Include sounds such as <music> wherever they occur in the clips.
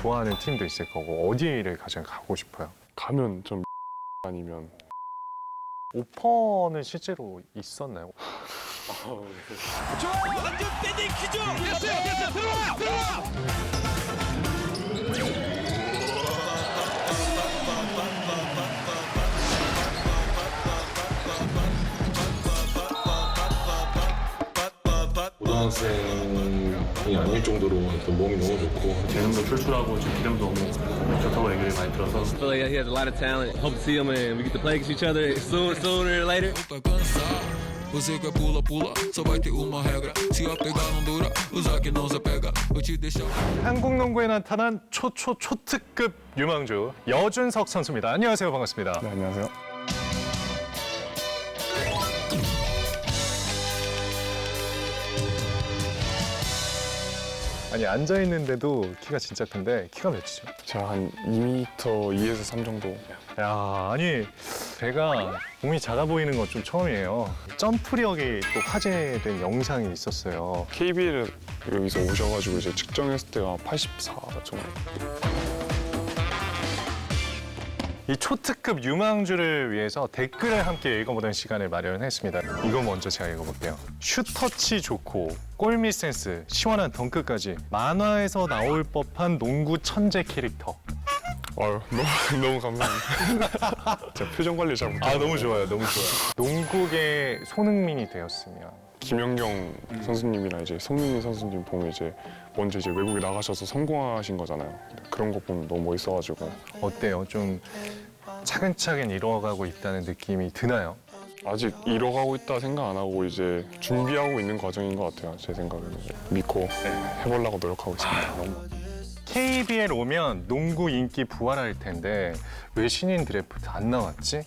좋아하는 팀도 있을 거고 어디를 가장 가고 싶어요? 가면 좀 <laughs> 아니면 오퍼는 실제로 있었나요? 완전 밴딩 퀴즈! 됐어요, 됐어요, 들어와, 들어와! 고등학생 이 아닐 정도로 일단 몸이 너무 좋고 재능도 출출하고 지금 기량도 너무 좋다고 얘기를 많이 들어서 feel like he has a lot of talent. Hope to see him and we get to play against each other soon, sooner or later. Vai cansar. Você quer pula, pula, só vai ter uma regra. Se a pegar não dura, usar que não se pega. Vou te deixar. 한국 농구에 나타난 초초 초특급 유망주 여준석 선수입니다. 안녕하세요, 반갑습니다. 네, 안녕하세요. 아니 앉아 있는데도 키가 진짜 큰데 키가 몇이죠? 제가 한 2m 2에서 3 정도. 야, 아니 배가 몸이 작아 보이는 건 좀 처음이에요. 점프력이 또 화제된 영상이 있었어요. KBL 여기서 오셔가지고 이제 측정했을 때가 84 정도. 이 초특급 유망주를 위해서 댓글을 함께 읽어보는 시간을 마련했습니다. 이거 먼저 제가 읽어볼게요. 슈터치 좋고 골밑 센스, 시원한 덩크까지 만화에서 나올 법한 농구 천재 캐릭터. 아유 너무 <laughs> 너무 감사합니다. <laughs> 제가 표정 관리 잘 못해요. 아 너무 좋아요, 너무 좋아요. 농구계 손흥민이 되었으면 김연경 선수님이랑 이제 송민희 선수님 보면 이제 먼저 이제 외국에 나가셔서 성공하신 거잖아요. 그런 거 보면 너무 멋있어가지고 어때요? 좀 차근차근 이루어가고 있다는 느낌이 드나요? 아직 이뤄가고 있다 생각 안 하고 이제 준비하고 있는 과정인 것 같아요. 제 생각에는 믿고 해보려고 노력하고 있습니다. 너무. KBL 오면 농구 인기 부활할 텐데 왜 신인 드래프트 안 나왔지?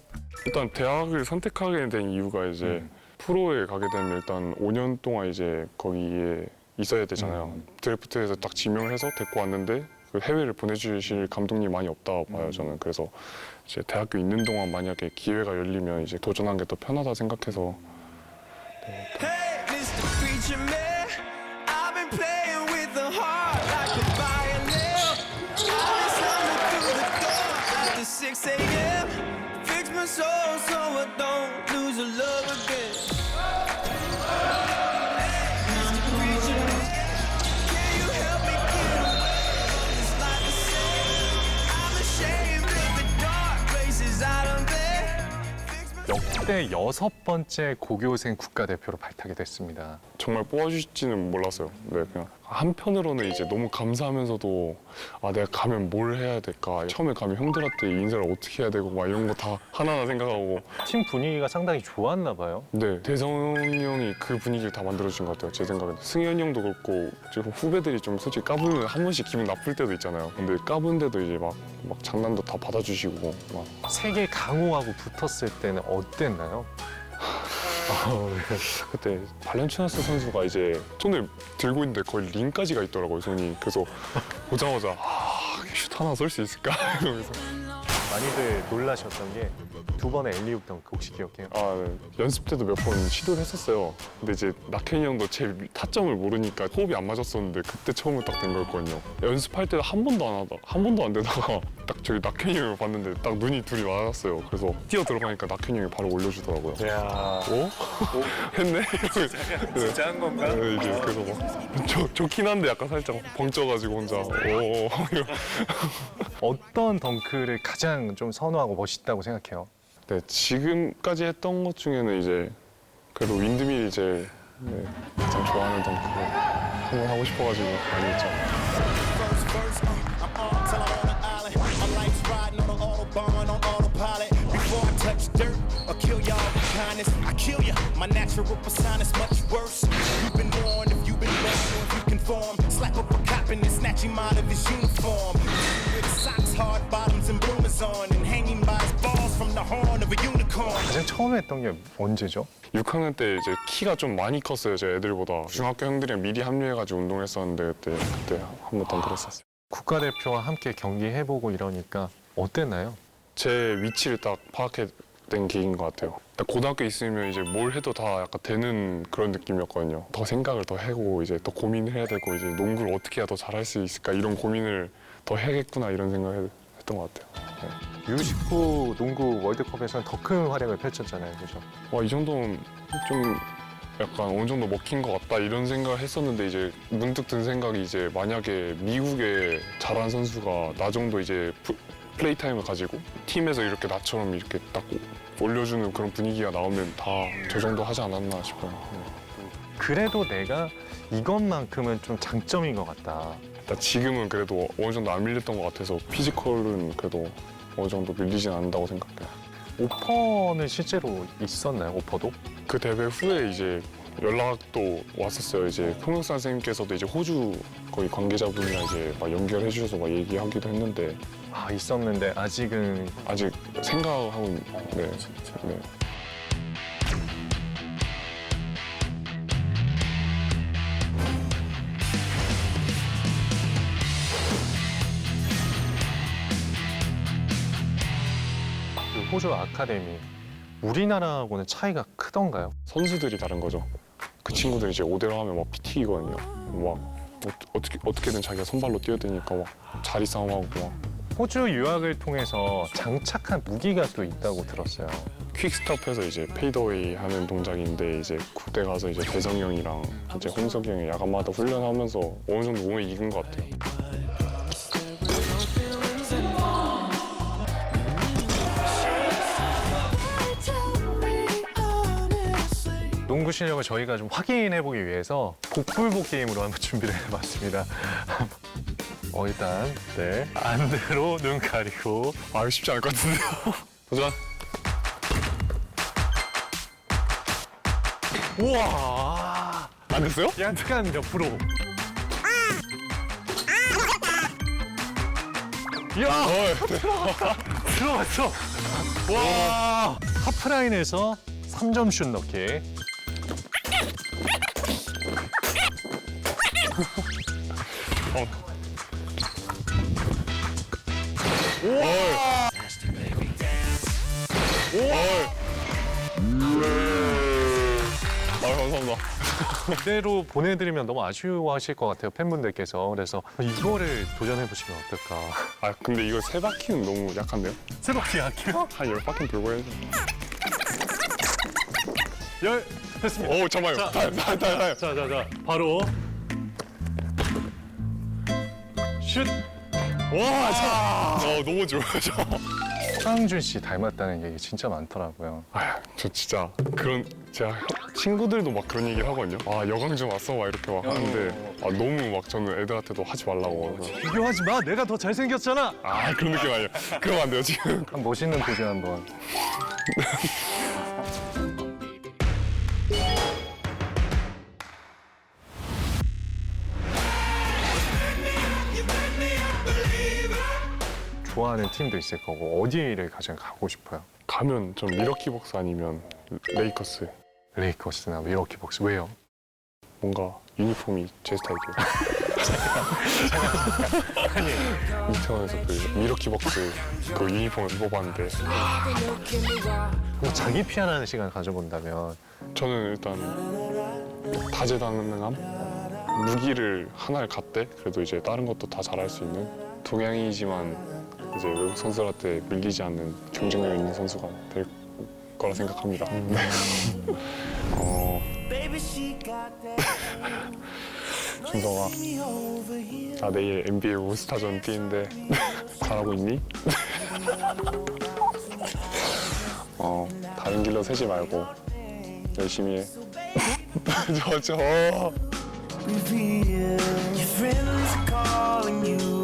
일단 대학을 선택하게 된 이유가 이제 프로에 가게 되면 일단 5년 동안 이제 거기에 있어야 되잖아요. 드래프트에서 딱 지명해서 데리고 왔는데 그 해외를 보내주실 감독님 많이 없다 봐요 저는. 그래서 이제 대학교 있는 동안 만약에 기회가 열리면 이제 도전하는 게 더 편하다 생각해서 Hey, Mr. Preacher Man, I've been playing with the heart like a violin. I've been slumming through the door after 6 a.m. Fix my soul so I don't lose a love again. 역대 여섯 번째 고교생 국가대표로 발탁이 됐습니다. 정말 뽑아주실지는 몰랐어요. 네, 그냥 한편으로는 이제 너무 감사하면서도 아 내가 가면 뭘 해야 될까 처음에 가면 형들한테 인사를 어떻게 해야 되고 막 이런 거 다 하나하나 생각하고 팀 분위기가 상당히 좋았나 봐요. 네 대성이 형이 그 분위기를 다 만들어준 것 같아요 제 생각에는 승현 형도 그렇고 지금 후배들이 좀 솔직히 까불면 한 번씩 기분 나쁠 때도 있잖아요 근데 까분 데도 이제 막, 막 장난도 다 받아주시고 막 세계 강호하고 붙었을 때는 어땠나 요? 그때 발렌치나스 선수가 이제 손을 들고 있는데 거의 링까지 가 있더라고요 손이 그래서 보자마자 아 슛 하나 쏠 수 있을까 <laughs> 이러면서 많이들 놀라셨던 게 두 번의 엘리웁 덩크 혹시 기억해요? 아 네. 연습 때도 몇 번 시도를 했었어요 근데 이제 낙현이 형도 제 타점을 모르니까 호흡이 안 맞았었는데 그때 처음으로 딱 된 거였거든요 연습할 때도 한 번도 안 하다 한 번도 안 되다가 딱 저기 낙현이 형을 봤는데 딱 눈이 둘이 맞았어요 그래서 뛰어 들어가니까 낙현이 형이 바로 올려주더라고요 이야, 어? <laughs> 했네? 진짜 한 건가? 네, 이제 그래서 막 좋, 좋긴 한데 약간 살짝 벙쪄가지고 혼자 오 <laughs> 어떤 덩크를 가장 좀 선호하고 멋있다고 생각해요? 네, 지금까지 했던 것 중에는 이제 그래도 윈드밀이 제일 네, 가장 좋아하는 덩크 한번 하고 싶어가지고 많이 했죠. Autobahn on autopilot. Before I touch dirt or kill y'all with kindness, I kill ya. My natural persona's much worse. You've been warned if you've been born or if you conform. Slap up a cop and then snatch him out of his uniform. With socks, hard bottoms, and bloomers on, and hanging by his balls from the horn of a unicorn. 가장 처음에 했던 게 언제죠? 6학년 때 이제 키가 좀 많이 컸어요, 제 애들보다. 중학교 형들이랑 미리 합류해가지고 운동을 했었는데 그때 그때 한번 던들었었어요. 국가대표와 함께 경기해보고 이러니까 어땠나요? 제 위치를 딱 파악해 된 계기인 것 같아요. 딱 고등학교 있으면 이제 뭘 해도 다 약간 되는 그런 느낌이었거든요. 더 생각을 더 하고 이제 더 고민을 해야 되고 이제 농구를 어떻게 해야 더 잘할 수 있을까 이런 고민을 더 해야겠구나 이런 생각을 했던 것 같아요. U19 농구 월드컵에서는 더 큰 활약을 펼쳤잖아요, 그죠? 와 이 정도면 좀 약간 어느 정도 먹힌 것 같다 이런 생각을 했었는데 이제 문득 든 생각이 이제 만약에 미국에 잘하는 선수가 나 정도 이제 프- 플레이 타임을 가지고 팀에서 이렇게 나처럼 이렇게 딱 올려주는 그런 분위기가 나오면 다 저 정도 하지 않았나 싶어요. 네. 그래도 내가 이것만큼은 좀 장점인 것 같다. 나 지금은 그래도 어느 정도 안 밀렸던 것 같아서 피지컬은 그래도 어느 정도 밀리진 않는다고 생각해요. 오퍼는 실제로 있었나요, 오퍼도? 그 대회 후에 이제 연락도 왔었어요. 이제 통역사 선생님께서도 이제 호주 거의 관계자분이랑 이제 막 연결해 주셔서 막 얘기하기도 했는데 아, 있었는데 아직은 아직 생각하고 있- 네. 네. 그 호주 아카데미 우리나라하고는 차이가 크던가요? 선수들이 다른 거죠. 그 친구들이 이제 5대로 하면 막 PT이거든요. 막 어, 어떻게 어떻게든 자기가 선발로 뛰어드니까 막 자리 싸움하고 막 호주 유학을 통해서 장착한 무기가 또 있다고 들었어요. 퀵스톱해서 이제 페이더웨이 하는 동작인데 이제 국대 가서 이제 대성이 형이랑 이제 홍석이 형이 야간마다 훈련하면서 어느 정도 몸에 익은 것 같아요. 농구 실력을 저희가 좀 확인해보기 위해서 복불복 게임으로 한번 준비를 해봤습니다. <laughs> 어, 일단 네 안대로 눈 가리고 아 이거 쉽지 않을 것 같은데요. <laughs> 도전. 우와 안 됐어요? 약간 몇 프로? 야 <laughs> 들어갔어. 와 하프라인에서 3점 슛 넣기. 아 감사합니다. 그대로 보내드리면 너무 아쉬워하실 것 같아요 팬분들께서 그래서 이거를 도전해 보시면 어떨까 아 근데 이거 세 바퀴는 너무 약한데요? 새롭게 할게요 한 열 바퀴 돌고 해야죠. 열 됐습니다 오 잠깐만요. 다, 다, 다, 다. 자자자 바로 슛 와, 자. 어 너무 좋아요. 저. 서강준 씨 닮았다는 얘기 진짜 많더라고요. 아, 저 진짜 그런 제가 형- 친구들도 막 그런 얘기를 하거든요. 아 여강준 왔어 막 이렇게 막 하는데 아 너무 막 저는 애들한테도 하지 말라고. 그래서 비교하지 마, 내가 더 잘생겼잖아. 아 그런 느낌 아니에요. 그러면 안 돼요 지금. 한 멋있는 포즈 한번. 좋아하는 팀도 있을 거고 어디를 가장 가고 싶어요? 가면 전 미러키 복스 아니면 레이커스. 레이커스나 미러키 복스 왜요? 뭔가 유니폼이 제 스타일이에요. <laughs> 아니 이태원에서 그 미러키 복스 그 유니폼을 입어봤는데 그럼 자기 피아노하는 시간 가져본다면 저는 일단 다재다능함 무기를 하나를 갖대 그래도 이제 다른 것도 다 잘할 수 있는 동양이지만 이제 외국 선수들한테 밀리지 않는 경쟁력 있는 선수가 될 거라 생각합니다. 네. 어, <laughs> 준성아. 나 내일 NBA 올스타전 뛰는데 잘하고 있니? <laughs> 어, 다른 길로 새지 말고 열심히 해. <laughs> 저, 저. Reveal. Your friends are calling you